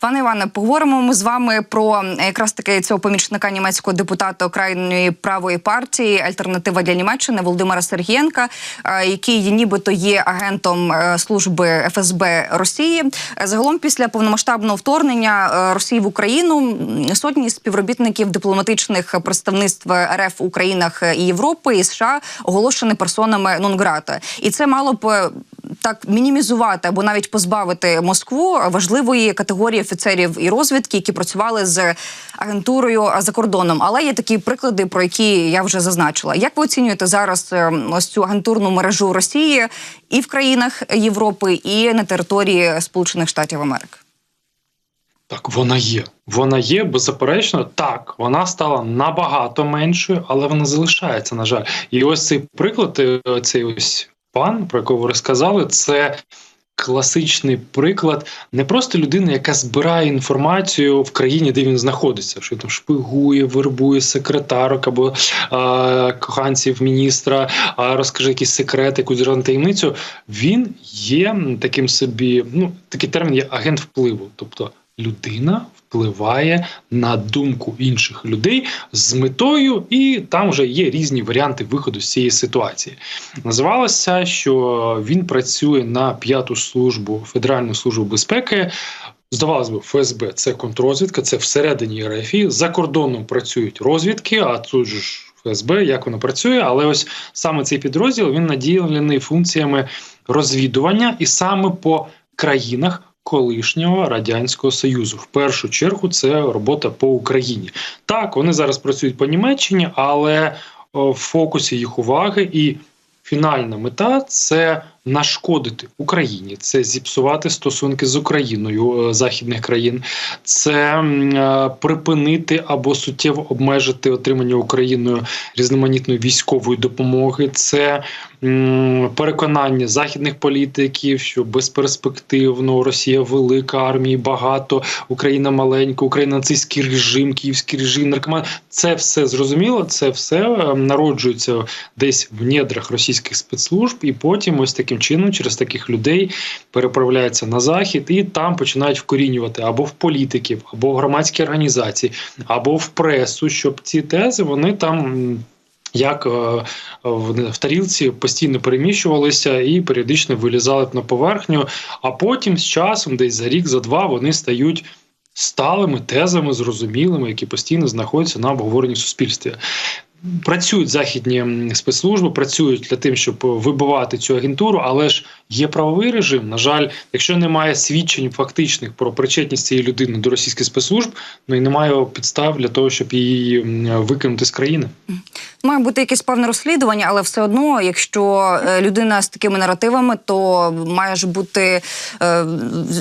Пане Іване, поговоримо ми з вами про якраз таки цього помічника німецького депутата крайньої правої партії Альтернатива для Німеччини Володимира Сергієнка, е, який нібито є агентом е, служби ФСБ Росії. Загалом, після повномасштабного вторгнення е, Росії в Україну сотні співробітників дипломатичних представництв РФ у країнах і Європи і США оголошені персонами нон-грата. І це мало б так мінімізувати або навіть позбавити Москву важливої категорії офіцерів і розвідки, які працювали з агентурою за кордоном. Але є такі приклади, про які я вже зазначила. Як ви оцінюєте зараз е, ось цю агентурну мережу Росії і в країнах Європи, і на території Сполучених Штатів Америки? Так, вона є. Вона є, беззаперечно. Так, вона стала набагато меншою, але вона залишається, на жаль. І ось цей приклад, е, цей ось пан, про якого ви розказали, це класичний приклад. Не просто людини, яка збирає інформацію в країні, де він знаходиться, що там шпигує, вербує секретарок або е, коханців міністра, а розкаже якісь секрети, якусь державну таємницю. Він є таким собі, ну такий термін є агент впливу, тобто людина впливає на думку інших людей з метою, і там вже є різні варіанти виходу з цієї ситуації. Називалося, що він працює на п'яту службу Федеральну службу безпеки. Здавалось би, ФСБ це контррозвідка, це всередині РФІ. За кордоном працюють розвідки, а тут ж ФСБ, як воно працює. Але ось саме цей підрозділ він наділений функціями розвідування, і саме по країнах колишнього радянського союзу. В першу чергу це робота по Україні. Так, вони зараз працюють по Німеччині, але в фокусі їх уваги і фінальна мета це нашкодити Україні, це зіпсувати стосунки з Україною е, західних країн, це е, припинити або суттєво обмежити отримання Україною різноманітної військової допомоги. Це переконання західних політиків, що безперспективно Росія велика, армії багато, Україна маленька, Україна нацистський режим, київський режим, наркоман. Це все зрозуміло. Це все е, народжується десь в недрах російських спецслужб, і потім ось таким чином, через таких людей, переправляються на захід і там починають вкорінювати або в політиків, або в громадські організації, або в пресу, щоб ці тези вони там. Як е, в тарілці постійно переміщувалися і періодично вилізали на поверхню, а потім з часом, десь за рік, за два, вони стають сталими тезами, зрозумілими, які постійно знаходяться на обговоренні в суспільстві. Працюють західні спецслужби, працюють для тим, щоб вибивати цю агентуру, але ж є правовий режим. На жаль, якщо немає свідчень фактичних про причетність цієї людини до російських спецслужб, ну і немає підстав для того, щоб її викинути з країни. Має бути якесь певне розслідування, але все одно, якщо е, людина з такими наративами, то має ж бути е,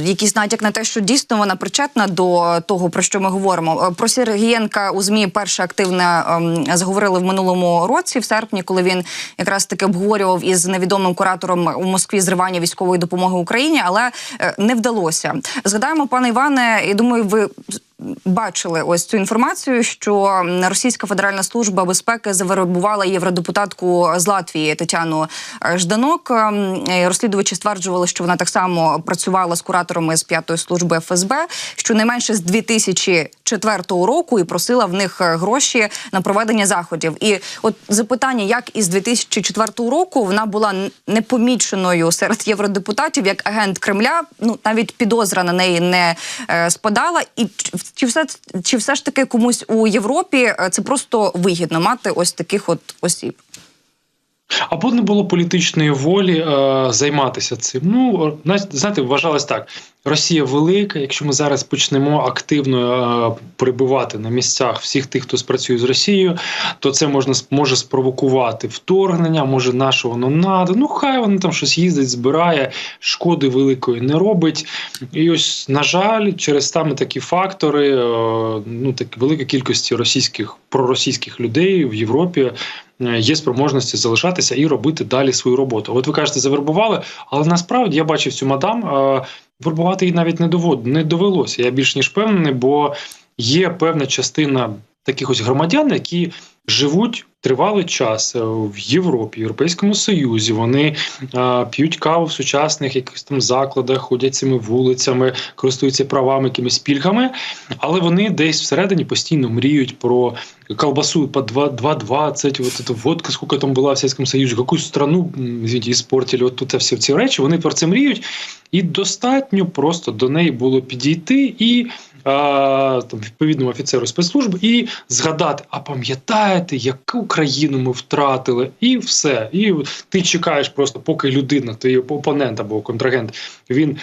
якийсь натяк на те, що дійсно вона причетна до того, про що ми говоримо. Е, Про Сергієнка у змі перше активно ем, заговорили в минулому році, в серпні, коли він якраз таки обговорював із невідомим куратором у Москві зривання військової допомоги Україні, але е, не вдалося. Згадаємо, пане Іване, і думаю, ви бачили ось цю інформацію, що Російська Федеральна служба безпеки завербувала євродепутатку з Латвії Тетяну е, Жданок. Ем, е, Розслідувачі стверджували, що вона так само працювала з кураторами з п'ятої служби ФСБ, щонайменше з 2004 року, і просила в них е, гроші на проведення заходів. І от запитання, як із 2004 року вона була непоміченою серед євродепутатів як агент Кремля. Ну навіть підозра на неї не спадала. І ч- чи все чи все ж таки комусь у Європі е, це просто вигідно мати ось таких от осіб? Або не було політичної волі е, займатися цим. Ну на- знаєте, вважалось так: Росія велика. Якщо ми зараз почнемо активно е, прибувати на місцях всіх тих, хто спрацює з Росією, то це можна може спровокувати вторгнення. Може, нашого воно надо. Ну хай вони там щось їздить, збирає, шкоди великої не робить. І ось, на жаль, через саме такі фактори, е, ну так велика кількості російських проросійських людей в Європі є спроможності залишатися і робити далі свою роботу. От ви кажете, завербували, але насправді я бачив цю мадам. е, Вербувати її навіть не довод не довелося. Я більш ніж впевнений, бо є певна частина таких ось громадян, які живуть Тривалий час е, в Європі, Європейському Союзі. Вони е, п'ють каву в сучасних якихось там закладах, ходять цими вулицями, користуються правами, якимись пільгами, але вони десь всередині постійно мріють про колбасу по 2,20, вот водка, сколько там була в Совєтському Союзі, яку страну извините, іспортили, от тут всі ці речі, вони про це мріють, і достатньо просто до неї було підійти і а, там відповідному офіцеру спецслужб і згадати: а пам'ятаєте, яку країну ми втратили, і все. І ти чекаєш просто, поки людина, твій опонент або контрагент, він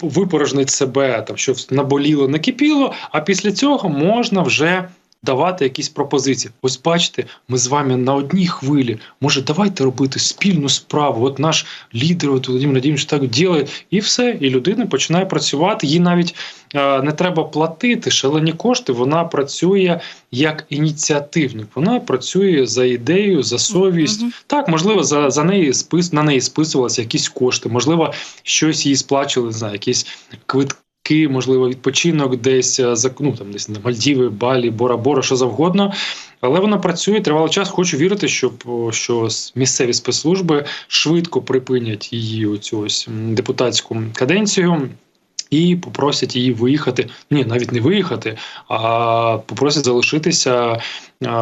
випорожнить себе, там що наболіло, накипіло. А після цього можна вже. Давати якісь пропозиції. Ось бачите, ми з вами на одній хвилі. Може, давайте робити спільну справу. От наш лідер, от Володимир Владимирович так робить, і все. І людина починає працювати. Їй навіть е, не треба платити шалені кошти. Вона працює як ініціативник. Вона працює за ідею, за совість. -hmm. Так, можливо, за за неї спис на неї списувалися якісь кошти. Можливо, щось їй сплачували, не знаю, якісь квитки можливо, відпочинок десь за ну, там десь на Мальдіви, Балі, Бора Бора, що завгодно. Але вона працює тривалий час. Хочу вірити, щоб що місцеві спецслужби швидко припинять її оцю ось депутатську каденцію. І попросять її виїхати. Ні, навіть не виїхати, а попросять залишитися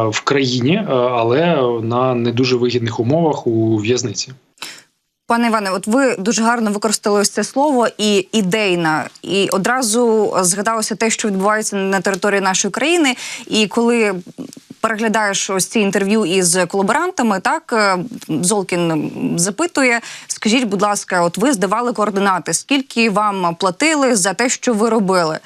в країні, але на не дуже вигідних умовах у в'язниці. Пане Іване, от ви дуже гарно використали ось це слово і ідейна, і одразу згадалося те, що відбувається на території нашої країни. І коли переглядаєш ось ці інтерв'ю із колаборантами, так е, Золкін запитує: скажіть, будь ласка, от ви здавали координати, скільки вам платили за те, що ви робили?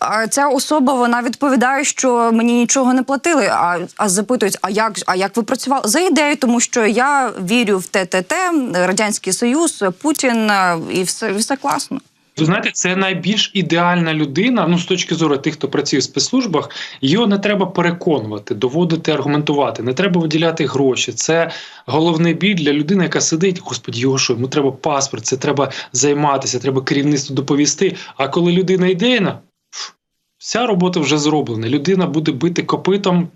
А ця особа вона відповідає, що мені нічого не платили. А а запитують, а як а як ви працювали за ідею, тому що я вірю в ТТТ, радянський союз, Путін і все, все класно. Ви знаєте, це найбільш ідеальна людина. Ну з точки зору тих, хто працює в спецслужбах, його не треба переконувати, доводити, аргументувати, не треба виділяти гроші. Це головний біль для людини, яка сидить. Господі, його що йому треба паспорт, це треба займатися, треба керівництву доповісти. А коли людина ідейна. Вся робота вже зроблена. Людина буде бити копитом,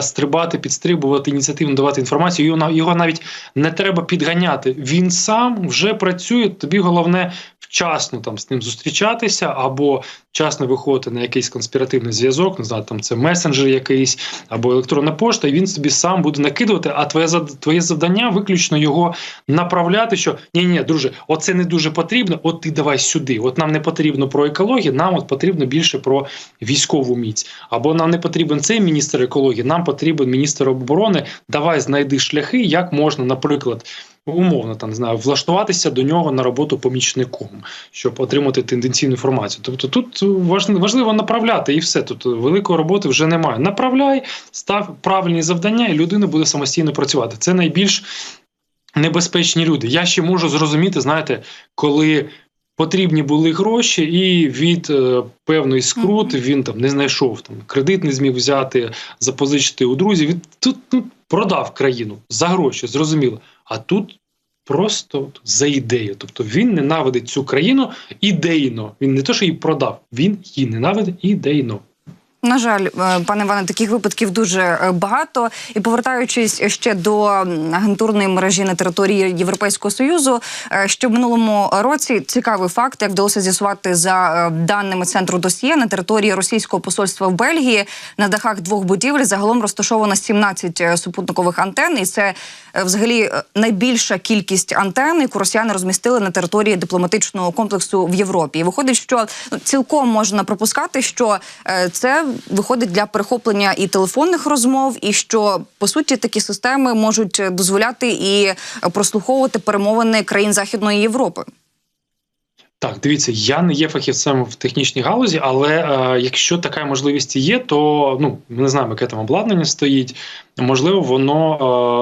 стрибати, підстрибувати, ініціативно давати інформацію. Його його навіть не треба підганяти. Він сам вже працює. Тобі головне вчасно там з ним зустрічатися або вчасно виходити на якийсь конспіративний зв'язок, не знаю, там це месенджер якийсь або електронна пошта, і він собі сам буде накидувати. А твоє твоє завдання виключно його направляти. Що ні, ні, друже, оце не дуже потрібно. От ти давай сюди. От нам не потрібно про екологію, нам от потрібно більше про військову міць. Або нам не потрібен цей міністр екології, нам потрібен міністр оборони. Давай знайди шляхи, як можна, наприклад умовно там не знаю, влаштуватися до нього на роботу помічником, щоб отримати тенденційну інформацію. Тобто тут важливо направляти і все. Тут великої роботи вже немає. Направляй, став правильні завдання, і людина буде самостійно працювати. Це найбільш небезпечні люди. Я ще можу зрозуміти, знаєте, коли. Потрібні були гроші, і від е, певної скрути він там не знайшов там кредит, не зміг взяти, запозичити у друзів. Він тут ну, продав країну за гроші, зрозуміло. А тут просто за ідею. Тобто він ненавидить цю країну ідейно. Він не то, що її продав, він її ненавидить ідейно. На жаль, е, пане Іване, таких випадків дуже е, багато. І повертаючись ще до агентурної мережі на території Європейського союзу, е, що в минулому році цікавий факт, як вдалося з'ясувати за даними центру досьє на території російського посольства в Бельгії на дахах двох будівель загалом розташовано 17 супутникових антенн, і це взагалі найбільша кількість антенн, яку росіяни розмістили на території дипломатичного комплексу в Європі. І Виходить, що ну, цілком можна пропускати, що це виходить для перехоплення і телефонних розмов, і що по суті такі системи можуть дозволяти і прослуховувати перемовини країн Західної Європи. Так, дивіться, я не є фахівцем в технічній галузі, але е, якщо така можливість є, то ну не знаємо, яке там обладнання стоїть. Можливо, воно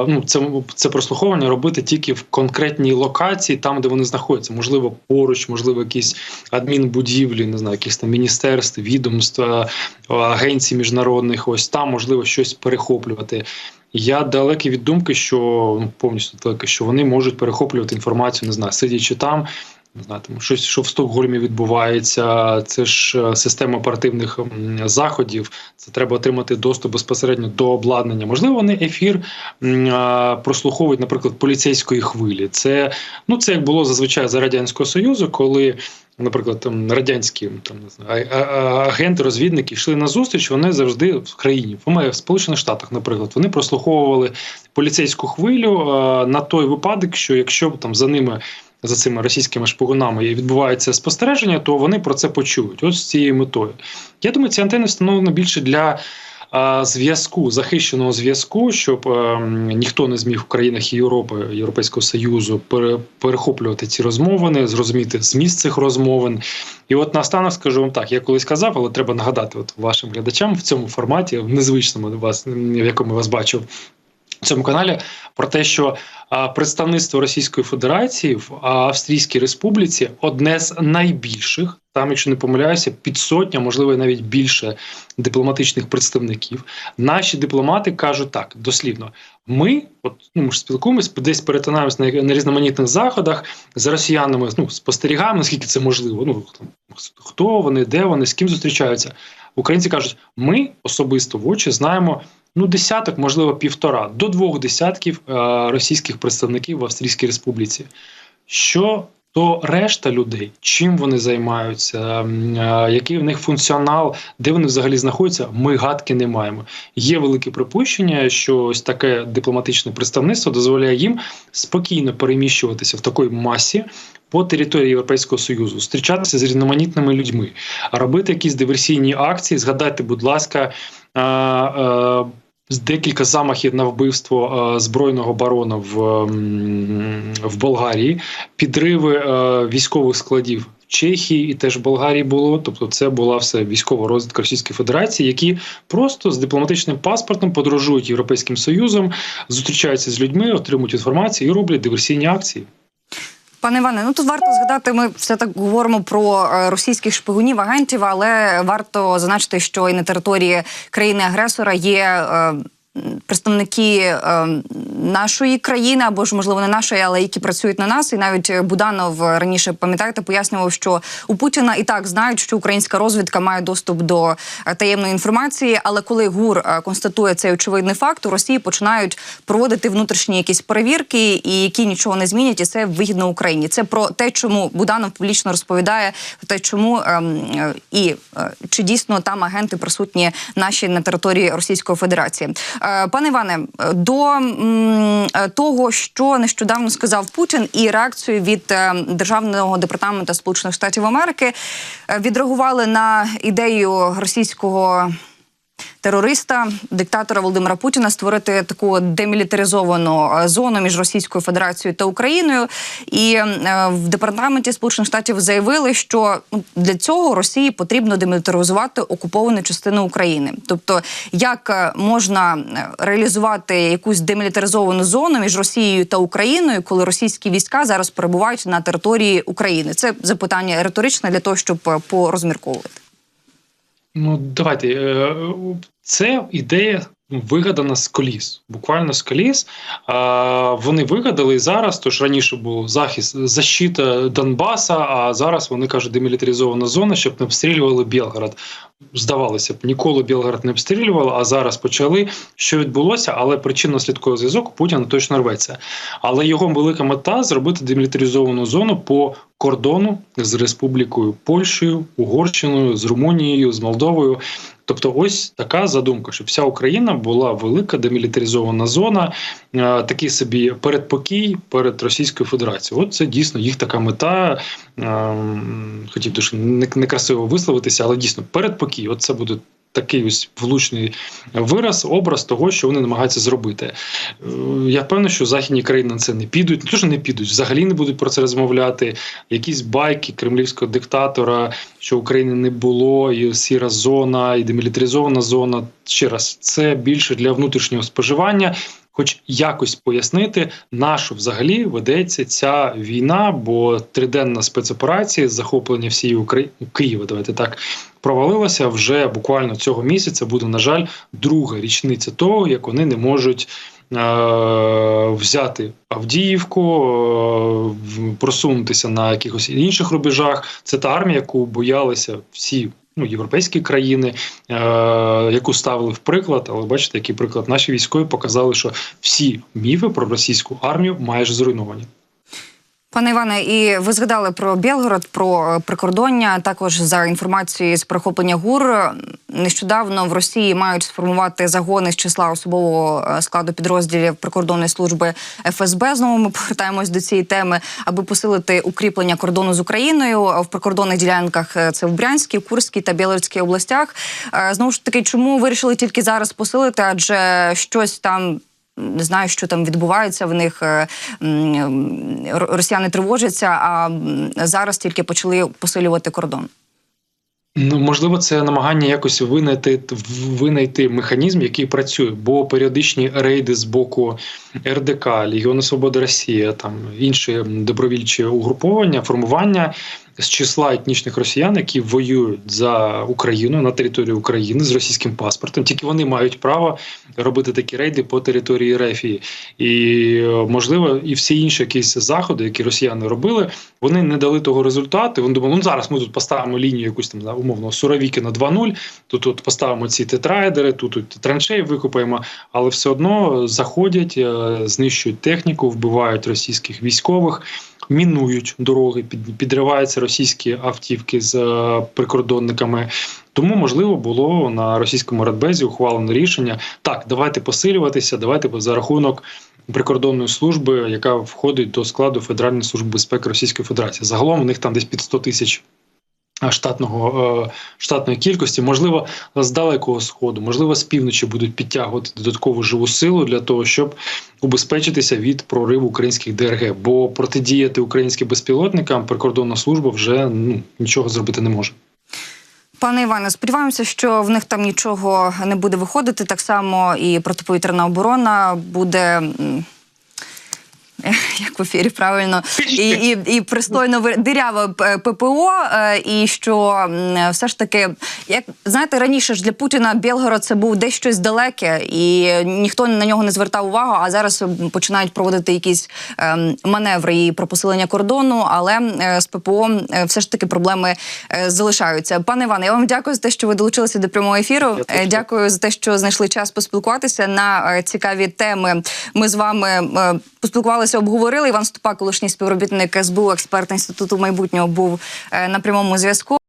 е, ну це це прослуховування робити тільки в конкретній локації, там де вони знаходяться. Можливо, поруч, можливо, якісь адмінбудівлі, не знаю, якісь там міністерств, відомств, е, агенцій міжнародних. Ось там можливо щось перехоплювати. Я далекий від думки, що ну повністю далекий, що вони можуть перехоплювати інформацію, не знаю, сидячи там не знаю, там щось, що в Стокгольмі відбувається, це ж е, система оперативних заходів. Це треба отримати доступ безпосередньо до обладнання. Можливо, вони ефір прослуховують, наприклад, поліцейської хвилі. Це ну це як було зазвичай за радянського союзу, коли. Наприклад, там радянські там не знаю, агенти, розвідники йшли на зустріч. Вони завжди в країні в Сполучених Штатах, наприклад, вони прослуховували поліцейську хвилю а, на той випадок, що якщо там за ними за цими російськими шпигунами і відбувається спостереження, то вони про це почують. Ось з цією метою. Я думаю, ці антени встановлені більше для. Зв'язку захищеного зв'язку, щоб е, ніхто не зміг в країнах Європи Європейського союзу пере, перехоплювати ці розмовини, зрозуміти зміст цих розмовин. І от наостанок скажу вам так: я колись казав, але треба нагадати от вашим глядачам в цьому форматі, в незвичному вас, в якому я вас бачив цьому каналі про те, що представництво Російської Федерації в Австрійській Республіці одне з найбільших. Там, якщо не помиляюся, під сотня, можливо, навіть більше дипломатичних представників. Наші дипломати кажуть так дослівно: ми, от ну ми ж спілкуємось, десь перетинаємось на, на різноманітних заходах з росіянами. Ну спостерігаємо, наскільки це можливо. Ну хто вони, де вони, з ким зустрічаються. Українці кажуть, ми особисто в очі знаємо ну десяток, можливо, півтора до двох десятків е, російських представників в Австрійській Республіці. Що то решта людей, чим вони займаються, е, який в них функціонал, де вони взагалі знаходяться, ми гадки не маємо. Є велике припущення, що ось таке дипломатичне представництво дозволяє їм спокійно переміщуватися в такій масі. По території Європейського союзу зустрічатися з різноманітними людьми, робити якісь диверсійні акції. Згадайте, будь ласка, е, декілька замахів на вбивство е, збройного барона в, в Болгарії, підриви е, військових складів Чехії і теж Болгарії було. Тобто, це була все військова розвідка Російської Федерації, які просто з дипломатичним паспортом подорожують європейським союзом, зустрічаються з людьми, отримують інформацію і роблять диверсійні акції. Пане Іване, ну тут варто згадати, ми все так говоримо про е, російських шпигунів, агентів, але варто зазначити, що і на території країни-агресора є. Е, Представники е, нашої країни або ж можливо не нашої, але які працюють на нас, і навіть Буданов раніше пам'ятаєте, пояснював, що у Путіна і так знають, що українська розвідка має доступ до е, таємної інформації. Але коли ГУР е, констатує цей очевидний факт, у Росії починають проводити внутрішні якісь перевірки, і які нічого не змінять, і це вигідно Україні. Це про те, чому Буданов публічно розповідає те, чому ем, е, і е, чи дійсно там агенти присутні наші на території Російської Федерації. Е, Пане Іване, до е, того, що нещодавно сказав Путін, і реакцію від е, державного департаменту Сполучених Штатів Америки відреагували на ідею російського. Терориста, диктатора Володимира Путіна створити таку демілітаризовану е, зону між Російською Федерацією та Україною. І е, в департаменті Сполучених Штатів заявили, що ну, для цього Росії потрібно демілітаризувати окуповану частину України. Тобто, як е, можна реалізувати якусь демілітаризовану зону між Росією та Україною, коли російські війська зараз перебувають на території України? Це запитання риторичне для того, щоб порозмірковувати. Ну, давайте. е, Це ідея вигадана з коліс. Буквально з коліс. Вони вигадали і зараз, тож раніше був захист, защита Донбаса, а зараз вони кажуть, демілітаризована зона, щоб не обстрілювали Білгород. Здавалося б, ніколи Білгород не обстрілювали, а зараз почали. Що відбулося, але причинно-слідковий зв'язок у Путіна точно рветься. Але його велика мета зробити демілітаризовану зону по кордону з Республікою Польщею, Угорщиною, з Румунією, з Молдовою. Тобто, ось така задумка, щоб вся Україна була велика демілітаризована зона, такий собі передпокій перед Російською Федерацією. От це дійсно їх така мета. Е, хотів дуже некрасиво висловитися, але дійсно передпокій. От це буде. Такий ось влучний вираз, образ того, що вони намагаються зробити. Е, Я впевнений, що західні країни на це не підуть, що не підуть, взагалі не будуть про це розмовляти. Якісь байки кремлівського диктатора, що України не було, і сіра зона, і демілітаризована зона. Ще раз, це більше для внутрішнього споживання. Хоч якось пояснити, на що взагалі ведеться ця війна, бо триденна спецоперація з захоплення всієї України Києва, давайте так провалилася вже буквально цього місяця. Буде на жаль друга річниця того, як вони не можуть взяти Авдіївку, е, просунутися на якихось інших рубежах. Це та армія, яку боялися всі. Ну, європейські країни, е, яку ставили в приклад, але бачите, який приклад наші військові показали, що всі міфи про російську армію майже зруйновані. Пане Іване, і ви згадали про Білгород, про е, прикордоння. Також за інформацією з перехоплення ГУР нещодавно в Росії мають сформувати загони з числа особового е, складу підрозділів прикордонної служби ФСБ. Знову ми повертаємось до цієї теми, аби посилити укріплення кордону з Україною в прикордонних ділянках. е, Це в Брянській, Курській та Білорській областях. Знову ж таки, чому вирішили тільки зараз посилити? Адже щось там не знаю, що там відбувається в них. е, Росіяни тривожаться, а зараз тільки почали посилювати кордон. Ну, можливо, це намагання якось винайти, винайти механізм, який працює, бо періодичні рейди з боку РДК, Легіону Свободи Росія, там інші добровільчі угруповання, формування з числа етнічних росіян, які воюють за Україну на території України з російським паспортом. Тільки вони мають право робити такі рейди по території Рефії. І можливо, і всі інші якісь заходи, які росіяни робили, вони не дали того результату. Вони думали, ну зараз ми тут поставимо лінію якусь там да, умовно Суровікіна 2.0, тут, тут поставимо ці тетрайдери, тут, траншеї викопаємо, але все одно заходять, е, знищують техніку, вбивають російських військових. Мінують дороги, під, підриваються російські автівки з е, прикордонниками. Тому можливо було на російському радбезі ухвалено рішення: так, давайте посилюватися, давайте за рахунок прикордонної служби, яка входить до складу Федеральної служби безпеки Російської Федерації. Загалом у них там десь під 100 тисяч. Штатного е, штатної кількості, можливо, з далекого сходу, можливо, з півночі будуть підтягувати додаткову живу силу для того, щоб убезпечитися від прориву українських ДРГ. Бо протидіяти українським безпілотникам прикордонна служба вже ну нічого зробити не може. Пане Іване, сподіваємося, що в них там нічого не буде виходити. Так само і протиповітряна оборона буде. Як в ефірі правильно і, і, і пристойно диряве е, ППО, е, і що все ж таки, як знаєте, раніше ж для Путіна Білгород це був десь щось далеке, і ніхто на нього не звертав увагу. А зараз починають проводити якісь ем, маневри і про посилення кордону. Але е, з ППО е, все ж таки проблеми е, залишаються. Пане Іване, я вам дякую за те, що ви долучилися до прямого ефіру. Я Е, Дякую за те, що знайшли час поспілкуватися на е, цікаві теми. Ми з вами е, поспілкувалися, обговорили. Іван Ступак, колишній співробітник СБУ, експерт інституту майбутнього, був е, на прямому зв'язку.